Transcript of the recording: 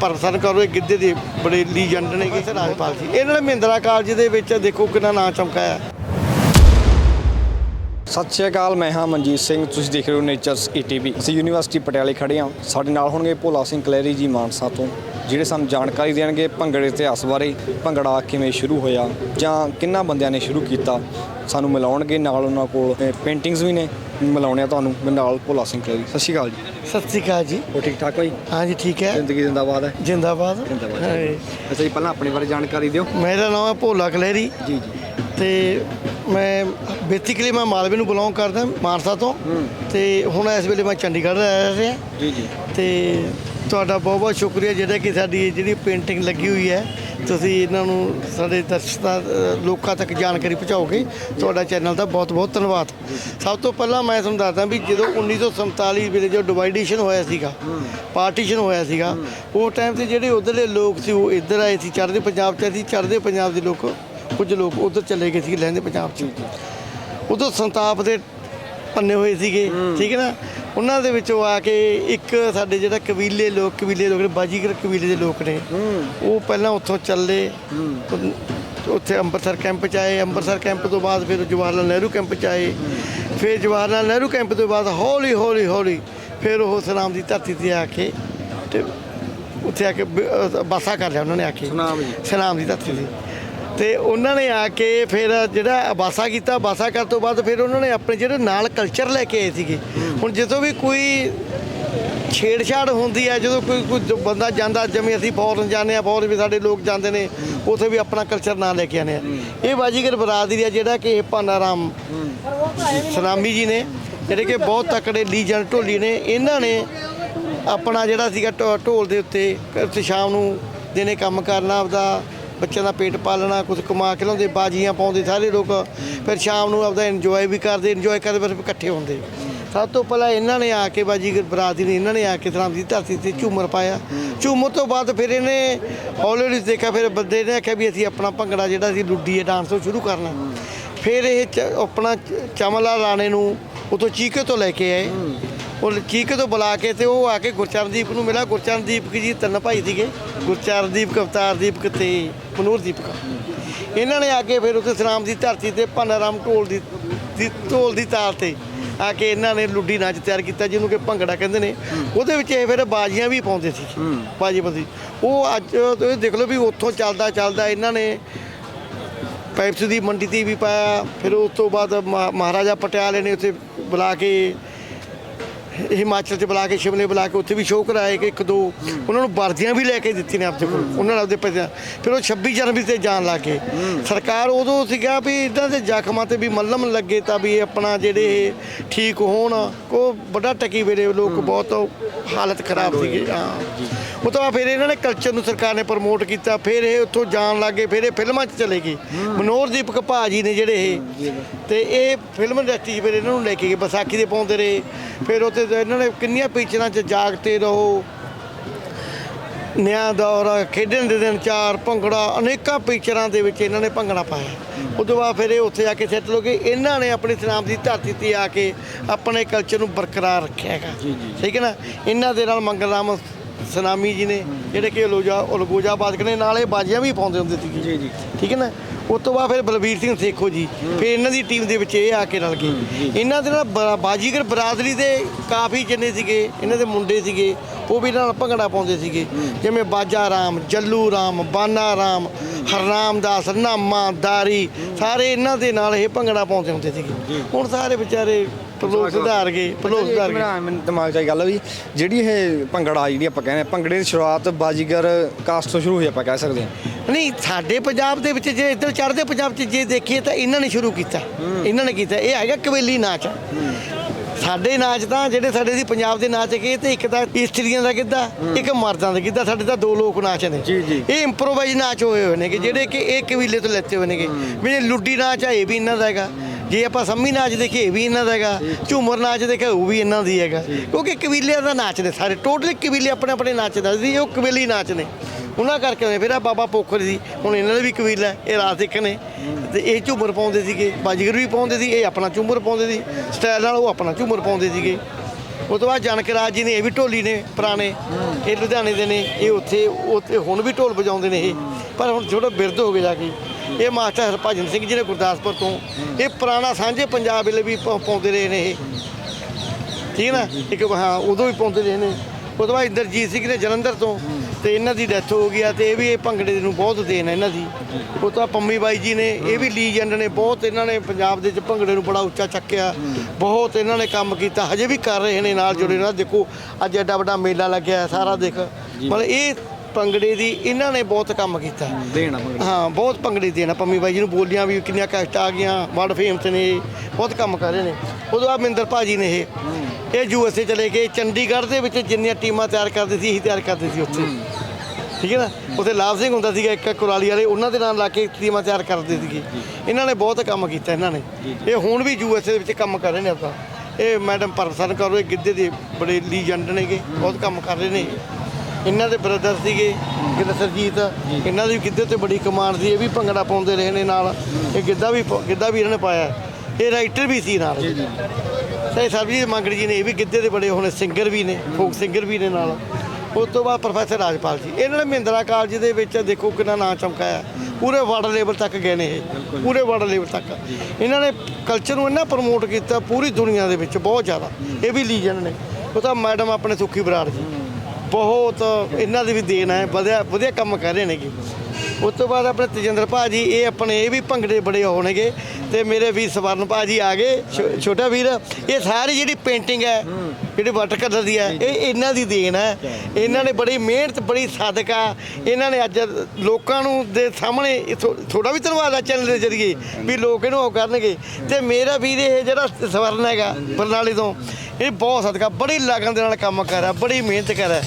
Person ਕਰੋ ਇਹ ਗਿੱਧੇ ਦੇ ਬੜੇ ਲੀਜੈਂਡ ਨੇ ਕਿ ਰਾਜਪਾਲ ਜੀ। ਇਹਨਾਂ ਨੇ ਮਹਿੰਦਰਾ ਕਾਲਜ ਦੇ ਵਿੱਚ ਦੇਖੋ ਕਿੰਨਾ ਨਾਂ ਚਮਕਾਇਆ। ਸਤਿ ਸ਼੍ਰੀ ਅਕਾਲ ਮੈਂ ਹਾਂ ਮਨਜੀਤ ਸਿੰਘ। ਤੁਸੀਂ ਦੇਖ ਰਹੇ ਹੋ ਨੇਚਰਸ ਈਟੀਵੀ। ਅਸੀਂ ਯੂਨੀਵਰਸਿਟੀ ਪਟਿਆਲੇ ਖੜੇ ਹਾਂ। ਸਾਡੇ ਨਾਲ ਹੋਣਗੇ ਭੋਲਾ ਸਿੰਘ ਕਲੈਰੀ ਜੀ ਮਾਨਸਾ ਤੋਂ ਜਿਹੜੇ ਸਾਨੂੰ ਜਾਣਕਾਰੀ ਦੇਣਗੇ ਭੰਗੜੇ ਇਤਿਹਾਸ ਬਾਰੇ ਭੰਗੜਾ ਕਿਵੇਂ ਸ਼ੁਰੂ ਹੋਇਆ ਜਾਂ ਕਿੰਨਾ ਬੰਦਿਆਂ ਨੇ ਸ਼ੁਰੂ ਕੀਤਾ ਸਾਨੂੰ ਮਿਲਾਉਣਗੇ ਨਾਲ ਉਹਨਾਂ ਕੋਲ। ਪੇਂਟਿੰਗਸ ਵੀ ਨੇ। ਮਿਲਾਉਣੇ ਆ ਤੁਹਾਨੂੰ ਮੇਰੇ ਨਾਲ ਭੋਲਾ ਸਿੰਘ ਕਲੈਰੀ ਸਤਿ ਸ਼੍ਰੀ ਅਕਾਲ ਜੀ। ਸਤਿ ਸ੍ਰੀ ਅਕਾਲ ਜੀ। ਹੋ ਠੀਕ ਠਾਕ ਹੋ ਜੀ? ਹਾਂ ਜੀ ਠੀਕ ਹੈ। ਜ਼ਿੰਦਗੀ ਜ਼ਿੰਦਾਬਾਦ ਹੈ। ਜਿੰਦਾਬਾਦ। ਜ਼ਿੰਦਾਬਾਦ। ਅੱਛਾ ਜੀ ਪਹਿਲਾਂ ਆਪਣੇ ਬਾਰੇ ਜਾਣਕਾਰੀ ਦਿਓ। ਮੇਰਾ ਨਾਮ ਹੈ ਭੋਲਾ ਕਲਹਿਰੀ ਜੀ ਜੀ। ਤੇ ਮੈਂ ਬੇਸਿਕਲੀ ਮੈਂ ਮਾਲਵੇ ਨੂੰ ਬਿਲੋਂਗ ਕਰਦਾ ਮਾਨਸਾ ਤੋਂ। ਤੇ ਹੁਣ ਇਸ ਵੇਲੇ ਮੈਂ ਚੰਡੀਗੜ੍ਹ ਰਹਿ ਰਿਹਾ। ਜੀ ਜੀ। ਤੇ ਤੁਹਾਡਾ ਬਹੁਤ ਬਹੁਤ ਸ਼ੁਕਰੀਆ। ਜਿਹੜਾ ਕਿ ਸਾਡੀ ਜਿਹੜੀ ਪੇਂਟਿੰਗ ਲੱਗੀ ਹੋਈ ਹੈ ਤੁਸੀਂ ਇਹਨਾਂ ਨੂੰ ਸਾਡੇ ਦਰਸ਼ਕਾਂ ਲੋਕਾਂ ਤੱਕ ਜਾਣਕਾਰੀ ਪਹੁੰਚਾਓਗੇ, ਤੁਹਾਡਾ ਚੈਨਲ ਦਾ ਬਹੁਤ ਬਹੁਤ ਧੰਨਵਾਦ। ਸਭ ਤੋਂ ਪਹਿਲਾਂ ਮੈਂ ਤੁਹਾਨੂੰ ਦੱਸਦਾ ਵੀ ਜਦੋਂ 1947 ਵੇਲੇ ਜੋ ਡਿਵਾਈਡੇਸ਼ਨ ਹੋਇਆ ਸੀਗਾ, ਪਾਰਟੀਸ਼ਨ ਹੋਇਆ ਸੀਗਾ, ਉਹ ਟਾਈਮ ਤੇ ਜਿਹੜੇ ਉਧਰਲੇ ਲੋਕ ਸੀ, ਉਹ ਇੱਧਰ ਆਏ ਸੀ, ਚੜ੍ਹਦੇ ਪੰਜਾਬ 'ਚ ਸੀ, ਚੜ੍ਹਦੇ ਪੰਜਾਬ ਦੇ ਲੋਕ, ਕੁਝ ਲੋਕ ਉਧਰ ਚਲੇ ਗਏ ਸੀ, ਲਹਿੰਦੇ ਪੰਜਾਬ 'ਚ। ਉਦੋਂ ਸੰਤਾਪ ਦੇ ਪੰਨੇ ਹੋਏ ਸੀਗੇ, ਠੀਕ ਹੈ ਨਾ? ਉਹਨਾਂ ਦੇ ਵਿੱਚੋਂ ਆ ਕੇ ਇੱਕ ਸਾਡੇ ਜਿਹੜਾ ਕਬੀਲੇ ਲੋਕ ਕਬੀਲੇ ਲੋਕ ਨੇ ਬਾਜੀਗਰ ਕਬੀਲੇ ਦੇ ਲੋਕ ਨੇ। ਉਹ ਪਹਿਲਾਂ ਉੱਥੋਂ ਚੱਲੇ। ਉੱਥੇ ਅੰਮ੍ਰਿਤਸਰ ਕੈਂਪ ਚ ਆਏ। ਅੰਮ੍ਰਿਤਸਰ ਕੈਂਪ ਤੋਂ ਬਾਅਦ ਫਿਰ ਜਵਾਹਰ ਲਾਲ ਨਹਿਰੂ ਕੈਂਪ ਚ ਆਏ। ਫਿਰ ਜਵਾਹਰ ਲਾਲ ਨਹਿਰੂ ਕੈਂਪ ਤੋਂ ਬਾਅਦ ਹੌਲੀ ਹੌਲੀ ਹੌਲੀ ਫਿਰ ਉਹ ਸਲਾਮ ਦੀ ਧਰਤੀ ਤੇ ਆ ਕੇ ਤੇ ਉੱਥੇ ਆ ਕੇ ਬਾਸਾ ਕਰ ਲਿਆ ਉਹਨਾਂ ਨੇ ਆ ਕੇ। ਸੁਨਾਮ ਸਲਾਮ ਦੀ ਧਰਤੀ ਤੇ। ਤੇ ਉਹਨਾਂ ਨੇ ਆ ਕੇ ਫਿਰ ਜਿਹੜਾ ਆਬਾਸਾ ਕੀਤਾ ਆਬਾਸਾ ਕਰਨ ਤੋਂ ਬਾਅਦ ਫਿਰ ਉਹਨਾਂ ਨੇ ਆਪਣੇ ਜਿਹੜੇ ਨਾਲ ਕਲਚਰ ਲੈ ਕੇ ਆਏ ਸੀਗੇ। ਹੁਣ ਜਦੋਂ ਵੀ ਕੋਈ ਛੇੜਛਾੜ ਹੁੰਦੀ ਹੈ, ਜਦੋਂ ਕੋਈ ਕੋਈ ਬੰਦਾ ਜਾਂਦਾ, ਜਿਵੇਂ ਅਸੀਂ ਫੌਰਨ ਜਾਂਦੇ ਆ ਫੌਰਨ ਵੀ ਸਾਡੇ ਲੋਕ ਜਾਂਦੇ ਨੇ, ਉੱਥੇ ਵੀ ਆਪਣਾ ਕਲਚਰ ਨਾਲ ਲੈ ਕੇ ਆਉਂਦੇ ਆ ਇਹ ਬਾਜੀਗਰ ਬਰਾਦਰੀ ਆ ਜਿਹੜਾ ਕਿ ਇਹ ਭਾਨਾ ਰਾਮ ਸਨਾਮੀ ਜੀ ਨੇ, ਜਿਹੜੇ ਕਿ ਬਹੁਤ ਤਕੜੇ ਲੀਜੈਂਡ ਢੋਲੀ ਨੇ, ਇਹਨਾਂ ਨੇ ਆਪਣਾ ਜਿਹੜਾ ਸੀਗਾ ਢੋ- ਢੋਲ ਦੇ ਉੱਤੇ, ਉੱਥੇ ਸ਼ਾਮ ਨੂੰ ਦਿਨੇ ਕੰਮ ਕਰਨਾ ਆਪਦਾ ਬੱਚਿਆਂ ਦਾ ਪੇਟ ਪਾਲਣਾ ਕੁਝ ਕਮਾ ਕੇ ਲਾਉਂਦੇ ਬਾਜੀਆਂ ਪਾਉਂਦੇ ਸਾਰੇ ਲੋਕ। ਫਿਰ ਸ਼ਾਮ ਨੂੰ ਆਪਦਾ ਇੰਜੋਏ ਵੀ ਕਰਦੇ ਇੰਜੋਏ ਕਰਦੇ, ਫਿਰ ਇਕੱਠੇ ਹੁੰਦੇ। ਸਭ ਤੋਂ ਪਹਿਲਾਂ ਇਹਨਾਂ ਨੇ ਆ ਕੇ ਬਾਜੀ ਬਰਾਦਰੀ ਨੇ, ਇਹਨਾਂ ਨੇ ਆ ਕੇ ਸਲਾਮ ਦੀ ਧਰਤੀ ਤੇ ਝੂਮਰ ਪਾਇਆ। ਝੂਮਰ ਤੋਂ ਬਾਅਦ ਫਿਰ ਇਹਨੇ ਹੌਲੀ ਹੌਲੀ ਦੇਖਿਆ, ਫਿਰ ਬੰਦੇ ਨੇ ਆਖਿਆ ਵੀ ਅਸੀਂ ਆਪਣਾ ਭੰਗੜਾ ਜਿਹੜਾ ਸੀ ਲੁੱਡੀ ਹੈ ਡਾਂਸ ਉਹ ਸ਼ੁਰੂ ਕਰਨਾ। ਫਿਰ ਇਹ ਚ- ਆਪਣਾ ਚ- ਚਮਲਾ ਰਾਣੇ ਨੂੰ ਉਤੋਂ ਚੀਕੇ ਤੋਂ ਲੈ ਕੇ ਆਏ। ਉਹ ਚੀਕੇ ਤੋਂ ਬੁਲਾ ਕੇ ਤੇ ਉਹ ਆ ਕੇ ਗੁਰਚਰਨਦੀਪ ਨੂੰ ਮਿਲਿਆ ਗੁਰਚਰਨਦੀਪ ਜੀ ਤਿੰਨ ਭਾਈ ਸੀਗੇ। ਗੁਰਚਰਨਦੀਪ ਕਵਤਾਰ ਦੀਪਕ ਤੇ ਮਨੂਰ ਦੀਪਕ ਇਹਨਾਂ ਨੇ ਆ ਕੇ ਫਿਰ ਉੱਥੇ ਸਲਾਮ ਦੀ ਧਰਤੀ ਤੇ ਭੰਨਰਾਮ ਢੋਲ ਦੀ ਢੋਲ ਦੀ ਤਾਲ ਤੇ ਆ ਕੇ ਇਹਨਾਂ ਨੇ ਲੁੱਡੀ ਨਾਚ ਤਿਆਰ ਕੀਤਾ ਜਿਹਨੂੰ ਕਿ ਭੰਗੜਾ ਕਹਿੰਦੇ ਨੇ। ਉਹਦੇ ਵਿੱਚ ਇਹ ਫਿਰ ਬਾਜੀਆਂ ਵੀ ਪਾਉਂਦੇ ਸੀ। ਬਾਜੀ ਬੰਦੀ ਉਹ ਅੱਜ ਤੁਸੀਂ ਦੇਖ ਲਓ ਵੀ ਉੱਥੋਂ ਚੱਲਦਾ ਚੱਲਦਾ ਇਹਨਾਂ ਨੇ ਪੈਪਸ ਦੀ ਮੰਡੀ ਤੇ ਵੀ ਪਾਇਆ। ਫਿਰ ਉਸ ਤੋਂ ਬਾਅਦ ਮਹਾ- ਮਹਾਰਾਜਾ ਪਟਿਆਲੇ ਨੇ ਉੱਥੇ ਬੁਲਾ ਕੇ ਹਿਮਾਚਲ ਚ ਬੁਲਾ ਕੇ ਸ਼ਿਮਲੇ ਬੁਲਾ ਕੇ ਉੱਥੇ ਵੀ ਸ਼ੋਅ ਕਰਾਏ ਕਿ ਇੱਕ ਦੋ। ਉਹਨਾਂ ਨੂੰ ਵਰਦੀਆਂ ਵੀ ਲੈ ਕੇ ਦਿੱਤੀਆਂ ਨੇ ਆਪਦੇ ਕੋਲ। ਉਹਨਾਂ ਨੇ ਆਪਦੇ ਪੈਸੇ ਫਿਰ ਉਹ 26 ਜਨਵਰੀ ਤੇ ਜਾਣ ਲੱਗੇ ਸਰਕਾਰ ਉਦੋਂ ਸੀਗਾ ਵੀ ਇਦਾਂ ਦੇ ਜ਼ਖਮਾਂ ਤੇ ਵੀ ਮੱਲਮ ਲੱਗੇ ਤਾਂ ਵੀ ਇਹ ਆਪਣਾ ਜਿਹੜੇ ਇਹ ਠੀਕ ਹੋਣ। ਉਹ ਵੱਡਾ ਟਕੀ ਵੇਲੇ ਲੋਕ ਬਹੁਤ ਹਾਲਤ ਖਰਾਬ ਸੀਗੀ। ਹਾਂ। ਉਹ ਤੋਂ ਬਾਅਦ ਫਿਰ ਇਹਨਾਂ ਨੇ ਕਲਚਰ ਨੂੰ ਸਰਕਾਰ ਨੇ ਪ੍ਰਮੋਟ ਕੀਤਾ ਫਿਰ ਇਹ ਉੱਥੋਂ ਜਾਣ ਲੱਗੇ ਫਿਰ ਇਹ ਫਿਲਮਾਂ 'ਚ ਚਲੇ ਗਏ। ਮਨੋਹਰ ਦੀਪਕ ਭਾਜੀ ਨੇ ਜਿਹੜੇ ਇਹ ਤੇ ਇਹ ਫਿਲਮ ਇੰਡਸਟਰੀ 'ਚ ਫਿਰ ਇਹਨਾਂ ਨੂੰ ਲੈ ਕੇ ਗਏ ਵਿਸਾਖੀ ਦੇ ਪਾਉਂਦੇ ਰਹੇ। ਫਿਰ ਉੱਥੇ ਤਾਂ ਇਹਨਾਂ ਨੇ ਕਿੰਨੀਆਂ ਪਿਕਚਰਾਂ 'ਚ ਜਾਗਤੇ ਰਹੋ। ਨਿਆਂ ਦੌਰ ਖੇਡਣ ਦੇ ਦਿਨ ਚਾਰ ਭੰਗੜਾ ਅਨੇਕਾਂ ਪਿਕਚਰਾਂ ਦੇ ਵਿੱਚ ਇਹਨਾਂ ਨੇ ਭੰਗੜਾ ਪਾਇਆ। ਉਦੋਂ ਬਾਅਦ ਫਿਰ ਇਹ ਉੱਥੇ ਆ ਕੇ ਸੈਟਲ ਹੋ ਗਏ। ਇਹਨਾਂ ਨੇ ਆਪਣੀ ਸਨਾਮ ਦੀ ਧਰਤੀ ਤੇ ਆ ਕੇ ਆਪਣੇ ਕਲਚਰ ਨੂੰ ਬਰਕਰਾਰ ਰੱਖਿਆ ਹੈਗਾ। ਠੀਕ ਹੈ ਨਾ? ਇਹਨਾਂ ਦੇ ਨਾਲ ਮੰਗਲ ਰਾਮ ਸਨਾਮੀ ਜੀ ਨੇ ਜਿਹੜੇ ਕਿ ਲੋਜਾ ਉਲਗੋਜਾ ਬਾਦਕ ਨੇ ਨਾਲੇ ਬਾਜੀਆਂ ਵੀ ਪਾਉਂਦੇ ਹੁੰਦੇ ਸੀਗੇ। ਜੀ ਜੀ। ਠੀਕ ਹੈ ਨਾ? ਉਸ ਤੋਂ ਬਾਅਦ ਫਿਰ ਬਲਬੀਰ ਸਿੰਘ ਸੇਖੋ ਜੀ ਫਿਰ ਇਹਨਾਂ ਦੀ ਟੀਮ ਦੇ ਵਿੱਚ ਇਹ ਆ ਕੇ ਰਲ ਗਏ। ਇਹਨਾਂ ਦੇ ਨਾਲ ਬਾਜੀਗਰ ਬਰਾਦਰੀ ਦੇ ਕਾਫੀ ਜਿੰਨੇ ਸੀਗੇ ਇਹਨਾਂ ਦੇ ਮੁੰਡੇ ਸੀਗੇ ਉਹ ਵੀ ਇਹਨਾਂ ਨਾਲ ਭੰਗੜਾ ਪਾਉਂਦੇ ਸੀਗੇ। ਜਿਵੇਂ ਬਾਜਾ ਰਾਮ ਜੱਲੂ ਰਾਮ ਬਾਨਾ ਰਾਮ ਹਰਨਾਮ ਦਾਸ ਨਾਮਾ ਦਾਰੀ ਸਾਰੇ ਇਹਨਾਂ ਦੇ ਨਾਲ ਇਹ ਭੰਗੜਾ ਪਾਉਂਦੇ ਹੁੰਦੇ ਸੀਗੇ। ਹੁਣ ਸਾਰੇ ਵਿਚਾਰੇ ਪਲੋਕ ਸੁਧਾਰ ਗਏ ਪਲੋਕ ਸੁਧਾਰ ਗਏ ਮੈਨੂੰ ਦਿਮਾਗ 'ਚ ਆਈ ਗੱਲ ਵੀ ਜਿਹੜੀ ਇਹ ਭੰਗੜਾ ਜਿਹੜੀ ਆਪਾਂ ਕਹਿੰਦੇ ਆ, ਭੰਗੜੇ ਦੀ ਸ਼ੁਰੂਆਤ ਬਾਜੀਗਰ ਕਾਸਟ ਤੋਂ ਸ਼ੁਰੂ ਹੋਈ ਆਪਾਂ ਕਹਿ ਸਕਦੇ ਹਾਂ। ਨਹੀਂ ਸਾਡੇ ਪੰਜਾਬ ਦੇ ਵਿੱਚ ਜੇ ਇੱਧਰ ਚੜ੍ਹਦੇ ਪੰਜਾਬ 'ਚ ਜੇ ਦੇਖੀਏ ਤਾਂ ਇਹਨਾਂ ਨੇ ਸ਼ੁਰੂ ਕੀਤਾ। ਇਹਨਾਂ ਨੇ ਕੀਤਾ। ਇਹ ਹੈਗਾ ਕਵੇਲੀ ਨਾਚ। ਸਾਡੇ ਨਾਚ ਤਾਂ ਜਿਹੜੇ ਸਾਡੇ ਸੀ ਪੰਜਾਬ ਦੇ ਨਾਚ ਹੈਗੇ ਤੇ ਇੱਕ ਤਾਂ ਇਸਤਰੀਆਂ ਦਾ ਗਿੱਧਾ ਇੱਕ ਮਰਦਾਂ ਦਾ ਗਿੱਧਾ ਸਾਡੇ ਤਾਂ ਦੋ ਲੋਕ ਨਾਚ ਨੇ। ਜੀ, ਜੀ। ਇਹ ਇੰਪਰੋਵਾਈਜ਼ ਨਾਚ ਹੋਏ ਹੋਏ ਨੇ ਕਿ ਜਿਹੜੇ ਕਿ ਇਹ ਕਬੀਲੇ ਤੋਂ ਲੈਤੇ ਹੋਏ ਨੇਗੇ। ਵੀ ਇਹ ਲੁੱਡੀ ਨਾਚ ਹੈ ਇਹ ਵੀ ਇਹਨਾਂ ਦਾ ਹੈਗਾ। ਜੇ ਆਪਾਂ ਸੰਮੀ ਨਾਚ ਦੇਖੀਏ ਇਹ ਵੀ ਇਹਨਾਂ ਦਾ ਹੈਗਾ। ਝੂਮਰ ਨਾਚ ਦੇਖਿਆ ਉਹ ਵੀ ਇਹਨਾਂ ਦੀ ਹੈਗਾ। ਕਿਉਂਕਿ ਕਬੀਲਿਆਂ ਦਾ ਨਾਚ ਨੇ ਸਾਰੇ। ਟੋਟਲੀ ਕਬੀਲੇ ਆਪਣੇ ਆਪਣੇ ਨਾਚ ਦੱਸਦੀ ਉਹ ਕਬੀਲੀ ਨਾਚ ਨੇ। ਉਹਨਾਂ ਕਰਕੇ ਫਿਰ ਆ ਬਾਬਾ ਪੋਖਰ ਸੀ ਹੁਣ ਇਹਨਾਂ ਦਾ ਵੀ ਕਬੀਲਾ ਹੈ, ਇਹ ਰਾਤ ਸਿੱਖ ਨੇ। ਤੇ ਇਹ ਝੂਮਰ ਪਾਉਂਦੇ ਸੀਗੇ। ਬਾਜੀਗਰ ਵੀ ਪਾਉਂਦੇ ਸੀ ਇਹ ਆਪਣਾ ਝੂਮਰ ਪਾਉਂਦੇ ਸੀ। ਸਟਾਈਲ ਨਾਲ ਉਹ ਆਪਣਾ ਝੂਮਰ ਪਾਉਂਦੇ ਸੀਗੇ। ਉਹ ਤੋਂ ਬਾਅਦ ਜਾਨਕ ਰਾਜ ਜੀ ਨੇ ਇਹ ਵੀ ਢੋਲੀ ਨੇ ਪੁਰਾਣੇ। ਇਹ ਲੁਧਿਆਣੇ ਦੇ ਨੇ। ਇਹ ਉੱਥੇ ਉੱਥੇ ਹੁਣ ਵੀ ਢੋਲ ਵਜਾਉਂਦੇ ਨੇ ਇਹ। ਪਰ ਹੁਣ ਥੋੜਾ ਬਿਰਧ ਹੋ ਗਏ ਜਾ ਕੇ। ਇਹ ਮਾਸਟਰ ਹਰਭਜਨ ਸਿੰਘ ਜੀ ਨੇ ਗੁਰਦਾਸਪੁਰ ਤੋਂ। ਇਹ ਪੁਰਾਣਾ ਸਾਂਝੇ ਪੰਜਾਬ ਵੇਲੇ ਵੀ ਪਾ- ਪਾਉਂਦੇ ਰਹੇ ਨੇ ਇਹ। ਠੀਕ ਹੈ ਨਾ? ਇੱਕ ਹਾਂ, ਉਦੋਂ ਵੀ ਪਾਉਂਦੇ ਰਹੇ ਨੇ। ਉਹ ਤੋਂ ਬਾਅਦ ਇੰਦਰਜੀਤ ਸਿੰਘ ਨੇ ਜਲੰਧਰ ਤੋਂ ਤੇ ਇਹਨਾਂ ਦੀ ਡੈਥ ਹੋ ਗਈ ਆ ਤੇ ਇਹ ਵੀ ਇਹ ਭੰਗੜੇ ਨੂੰ ਬਹੁਤ ਦੇਣ ਹੈ ਇਹਨਾਂ ਦੀ। ਉਹ ਤੋਂ ਬਾਅਦ ਪੰਮੀ ਬਾਈ ਜੀ ਨੇ, ਇਹ ਵੀ ਲੀਜੈਂਡ ਨੇ, ਬਹੁਤ ਇਹਨਾਂ ਨੇ ਪੰਜਾਬ ਦੇ ਵਿੱਚ ਭੰਗੜੇ ਨੂੰ ਬੜਾ ਉੱਚਾ ਚੱਕਿਆ। ਬਹੁਤ ਇਹਨਾਂ ਨੇ ਕੰਮ ਕੀਤਾ, ਹਜੇ ਵੀ ਕਰ ਰਹੇ ਨੇ ਨਾਲ ਜੁੜੇ ਨਾਲ ਦੇਖੋ, ਅੱਜ ਐਡਾ ਵੱਡਾ ਮੇਲਾ ਲੱਗਿਆ, ਸਾਰਾ ਦੇਖ। ਮਤਲਬ ਇਹ ਭੰਗੜੇ ਦੀ ਇਹਨਾਂ ਨੇ ਬਹੁਤ ਕੰਮ ਕੀਤਾ। ਦੇਣਾ ਹਾਂ ਬਹੁਤ ਭੰਗੜੇ ਦੇਣਾ ਪੰਮੀ ਬਾਈ ਜੀ ਨੂੰ ਬੋਲੀਆਂ ਵੀ ਕਿੰਨੀਆਂ ਕਸ਼ਟ ਆ ਗਈਆਂ ਵਰਲਡ ਫੇਮਸ ਨੇ ਬਹੁਤ ਕੰਮ ਕਰ ਰਹੇ ਨੇ। ਉਦੋਂ ਬਾਅਦ ਮਿੰਦਰ ਭਾਜੀ ਨੇ ਇਹ। ਇਹ ਯੂਐਸਏ ਚਲੇ ਗਏ ਚੰਡੀਗੜ੍ਹ ਦੇ ਵਿੱਚ ਜਿੰਨੀਆਂ ਟੀਮਾਂ ਤਿਆਰ ਕਰਦੇ ਸੀ ਇਹੀ ਤਿਆਰ ਕਰਦੇ ਸੀ ਉੱਥੇ। ਠੀਕ ਹੈ ਨਾ? ਉੱਥੇ ਲਾਭ ਸਿੰਘ ਹੁੰਦਾ ਸੀਗਾ ਇੱਕ ਕੁਰਾਲੀ ਵਾਲੇ ਉਹਨਾਂ ਦੇ ਨਾਲ ਲਾ ਕੇ ਟੀਮਾਂ ਤਿਆਰ ਕਰਦੇ ਸੀਗੇ। ਇਹਨਾਂ ਨੇ ਬਹੁਤ ਕੰਮ ਕੀਤਾ ਇਹਨਾਂ ਨੇ। ਇਹ ਹੁਣ ਵੀ ਯੂਐਸਏ ਦੇ ਵਿੱਚ ਕੰਮ ਕਰ ਰਹੇ ਨੇ ਆਪਾਂ। ਇਹ ਮੈਡਮ ਪਰਸਨ ਕਰੋ ਇਹ ਗਿੱਧੇ ਦੇ ਬੜੇ ਲੀਜੈਂਡ ਨੇਗੇ ਬਹੁਤ ਕੰਮ ਕਰ ਰਹੇ ਨੇ। ਇਹਨਾਂ ਦੇ ਬ੍ਰਦਰ ਸੀਗੇ ਗਿੱਧਾ ਸਰਜੀਤ ਇਹਨਾਂ ਦੀ ਗਿੱਧੇ ਤੇ ਬੜੀ ਕਮਾਂਡ ਸੀ ਇਹ ਵੀ ਭੰਗੜਾ ਪਾਉਂਦੇ ਰਹੇ ਨੇ ਨਾਲ। ਇਹ ਗਿੱਧਾ ਵੀ ਗਿੱਧਾ ਵੀ ਇਹਨਾਂ ਨੇ ਪਾਇਆ। ਇਹ ਰਾਈਟਰ ਵੀ ਸੀ ਨਾਲ। ਤੇ ਸਰਬਜੀਤ ਮੰਗੜੀ ਜੀ ਨੇ ਇਹ ਵੀ ਗਿੱਧੇ ਦੇ ਬੜੇ ਹੁਣ ਸਿੰਗਰ ਵੀ ਨੇ ਫੋਕ ਸਿੰਗਰ ਵੀ ਨੇ ਨਾਲ। ਉਸ ਤੋਂ ਬਾਅਦ ਪ੍ਰੋਫੈਸਰ ਰਾਜਪਾਲ ਜੀ। ਇਹਨਾਂ ਨੇ ਮਹਿੰਦਰਾ ਕਾਲਜ ਦੇ ਵਿੱਚ ਦੇਖੋ ਕਿੰਨਾ ਨਾਂ ਚਮਕਾਇਆ। ਪੂਰੇ ਵਰਲਡ ਲੈਵਲ ਤੱਕ ਗਏ ਨੇ ਇਹ। ਪੂਰੇ ਵਰਲਡ ਲੈਵਲ ਤੱਕ। ਇਹਨਾਂ ਨੇ ਕਲਚਰ ਨੂੰ ਇੰਨਾ ਪ੍ਰਮੋਟ ਕੀਤਾ ਪੂਰੀ ਦੁਨੀਆ ਦੇ ਵਿੱਚ ਬਹੁਤ ਜ਼ਿਆਦਾ। ਇਹ ਵੀ ਲੀਜਨ ਨੇ। ਉਹ ਤਾਂ ਮੈਡਮ ਆਪਣੇ ਸੁੱਖੀ ਬਰਾੜ ਜੀ। ਬਹੁਤ ਇਹਨਾਂ ਦੀ ਵੀ ਦੇਣ ਹੈ, ਵਧੀਆ ਵਧੀਆ ਕੰਮ ਕਰ ਰਹੇ ਨੇਗੇ। ਉਸ ਤੋਂ ਬਾਅਦ ਆਪਣੇ ਤੇਜਿੰਦਰ ਭਾਜੀ, ਇਹ ਆਪਣੇ, ਇਹ ਵੀ ਭੰਗੜੇ ਬੜੇ ਹੋਣਗੇ ਤੇ ਮੇਰੇ ਵੀਰ ਸਵਰਨ ਭਾਜੀ ਆ ਗਏ, ਛੋ- ਛੋਟਾ ਵੀਰ। ਇਹ ਸਾਰੀ ਜਿਹੜੀ ਪੇਂਟਿੰਗ ਹੈ, ਜਿਹੜੀ ਵਾਟਰ ਕਲਰ ਦੀ ਹੈ, ਇਹ ਇਹਨਾਂ ਦੀ ਦੇਣ ਹੈ। ਇਹਨਾਂ ਨੇ ਬੜੀ ਮਿਹਨਤ, ਬੜੀ ਸਦਕਾ, ਇਹਨਾਂ ਨੇ ਅੱਜ ਲੋਕਾਂ ਨੂੰ ਦੇ ਸਾਹਮਣੇ ਥੋੜਾ ਵੀ ਧੰਨਵਾਦ ਆ ਚੈਨਲ ਦੇ ਜ਼ਰੀਏ ਵੀ ਲੋਕ ਇਹਨੂੰ ਉਹ ਕਰਨਗੇ। ਤੇ ਮੇਰਾ ਵੀਰ ਇਹ ਜਿਹੜਾ ਸਵਰਨ ਹੈਗਾ, ਬਰਨਾਲੇ ਤੋਂ, ਇਹ ਬਹੁਤ ਸਦਕਾ, ਬੜੀ ਲਗਨ ਦੇ ਨਾਲ ਕੰਮ ਕਰ ਰਿਹਾ, ਬੜੀ ਮਿਹਨਤ ਕਰ ਰਿਹਾ।